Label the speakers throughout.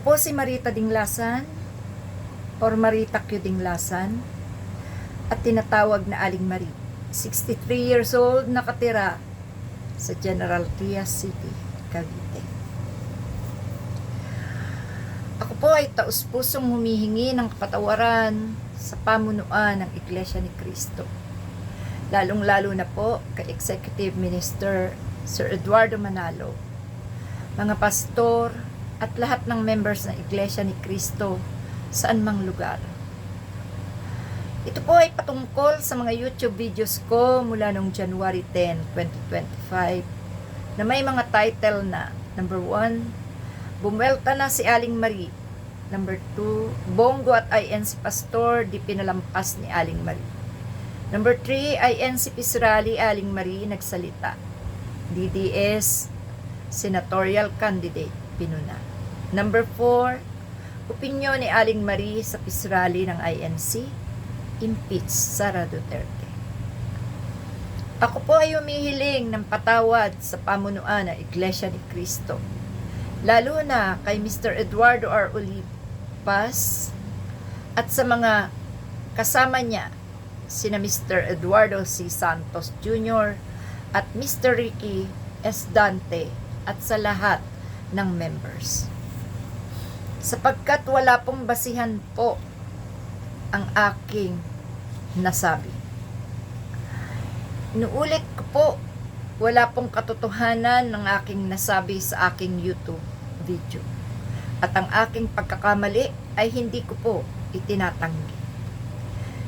Speaker 1: po si Marita Dinglasan or Marita Q Dinglasan at tinatawag na Aling Marie. 63 years old, nakatira sa General Trias City, Cavite. Ako po ay taus-pusong humihingi ng kapatawaran sa pamunuan ng Iglesia ni Cristo. Lalong-lalo na po kay Executive Minister Sir Eduardo Manalo, mga pastor at lahat ng members ng Iglesia ni Cristo saan mang lugar. Ito po ay patungkol sa mga YouTube videos ko mula noong January 10, 2025 na may mga title na Number 1, Bumwelta na si Aling Marie. Number 2, Bongo at INC Pastor di pinalampas ni Aling Marie. Number 3, INC Pisrali Aling Marie nagsalita. DDS Senatorial Candidate Pinuna. Number 4, opinyon ni Aling Marie sa Pisrali ng INC impeach Sara Duterte. Ako po ay humihiling ng patawad sa pamunuan ng Iglesia ni Cristo. Lalo na kay Mr. Eduardo R. Olipas at sa mga kasama niya sina Mr. Eduardo C. Santos Jr. at Mr. Ricky S. Dante at sa lahat ng members. Sapagkat wala pong basihan po ang aking nasabi. Inuulit ko po, wala pong katotohanan ng aking nasabi sa aking YouTube video. At ang aking pagkakamali ay hindi ko po itinatanggi.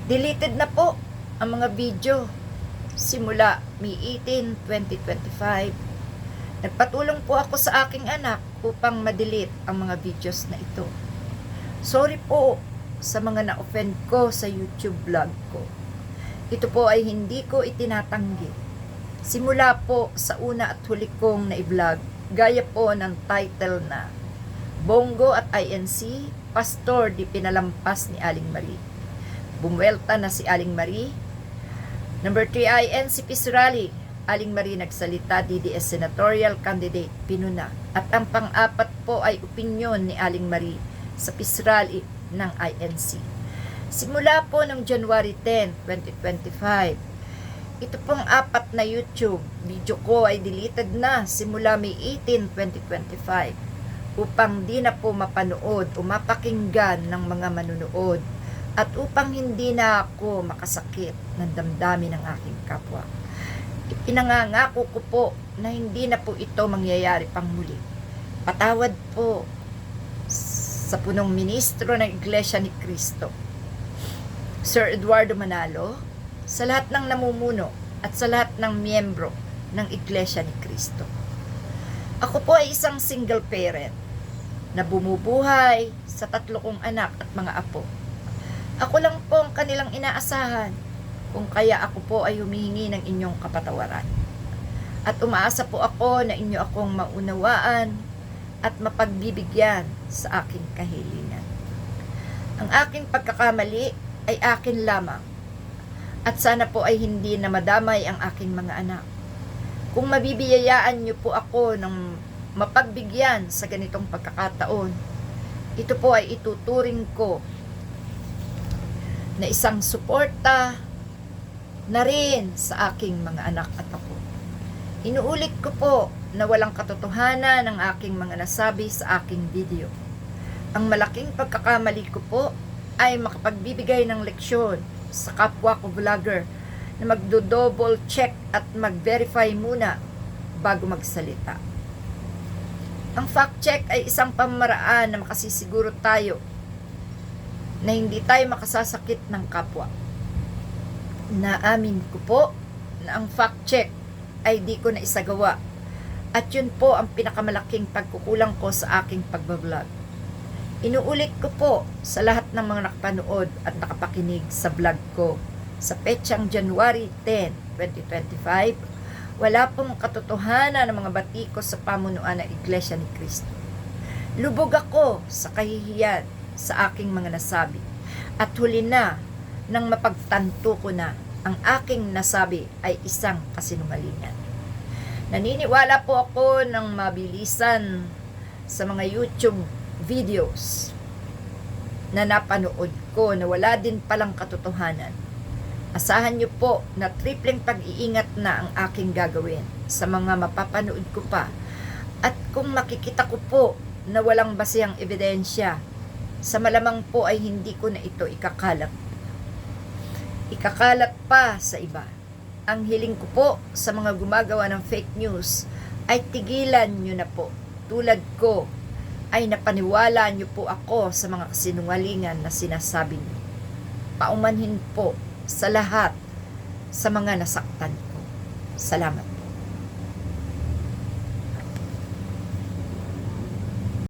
Speaker 1: Deleted na po ang mga video simula May 18, 2025. Nagpatulong po ako sa aking anak upang madelete ang mga videos na ito. Sorry po sa mga na-offend ko sa YouTube vlog ko. Ito po ay hindi ko itinatanggi. Simula po sa una at huli kong na-vlog, gaya po ng title na Bongo at INC, Pastor di pinalampas ni Aling Marie. Bumwelta na si Aling Marie. Number 3, INC Pisrali, Aling Marie nagsalita, DDS Senatorial Candidate, Pinuna. At ang pang-apat po ay opinyon ni Aling Marie sa Pisrali ng INC. Simula po noong January 10, 2025, ito pong apat na YouTube video ko ay deleted na simula May 18, 2025 upang di na po mapanood o mapakinggan ng mga manunood at upang hindi na ako makasakit ng damdamin ng aking kapwa. Ipinangangako ko po na hindi na po ito mangyayari pang muli. Patawad po sa punong ministro ng Iglesia ni Cristo, Sir Eduardo Manalo, sa lahat ng namumuno at sa lahat ng miyembro ng Iglesia ni Cristo. Ako po ay isang single parent na bumubuhay sa tatlo kong anak at mga apo. Ako lang po ang kanilang inaasahan kung kaya ako po ay humihingi ng inyong kapatawaran. At umaasa po ako na inyo akong maunawaan at mapagbibigyan sa aking kahilingan. Ang aking pagkakamali ay akin lamang at sana po ay hindi na madamay ang aking mga anak. Kung mabibiyayaan niyo po ako ng mapagbigyan sa ganitong pagkakataon, ito po ay ituturing ko na isang suporta na rin sa aking mga anak at ako. Inuulit ko po na walang katotohanan ng aking mga nasabi sa aking video. Ang malaking pagkakamali ko po ay makapagbibigay ng leksyon sa kapwa ko vlogger na magdo-double check at mag-verify muna bago magsalita. Ang fact check ay isang pamaraan na makasisiguro tayo na hindi tayo makasasakit ng kapwa. Naamin ko po na ang fact check ay di ko na isagawa at yun po ang pinakamalaking pagkukulang ko sa aking pagbablog. Inuulit ko po sa lahat ng mga nakapanood at nakapakinig sa vlog ko sa petsang January 10, 2025, wala pong katotohanan ng mga batiko sa pamunuan ng Iglesia ni Cristo. Lubog ako sa kahihiyan sa aking mga nasabi at huli na nang mapagtanto ko na ang aking nasabi ay isang kasinungalingan. Naniniwala po ako ng mabilisan sa mga YouTube videos na napanood ko na wala din palang katotohanan. Asahan niyo po na tripleng pag-iingat na ang aking gagawin sa mga mapapanood ko pa. At kung makikita ko po na walang basehang ebidensya, sa malamang po ay hindi ko na ito ikakalat. Ikakalat pa sa iba. Ang hiling ko po sa mga gumagawa ng fake news ay tigilan nyo na po. Tulad ko ay napaniwala nyo po ako sa mga kasinungalingan na sinasabi nyo. Paumanhin po sa lahat sa mga nasaktan ko. Salamat.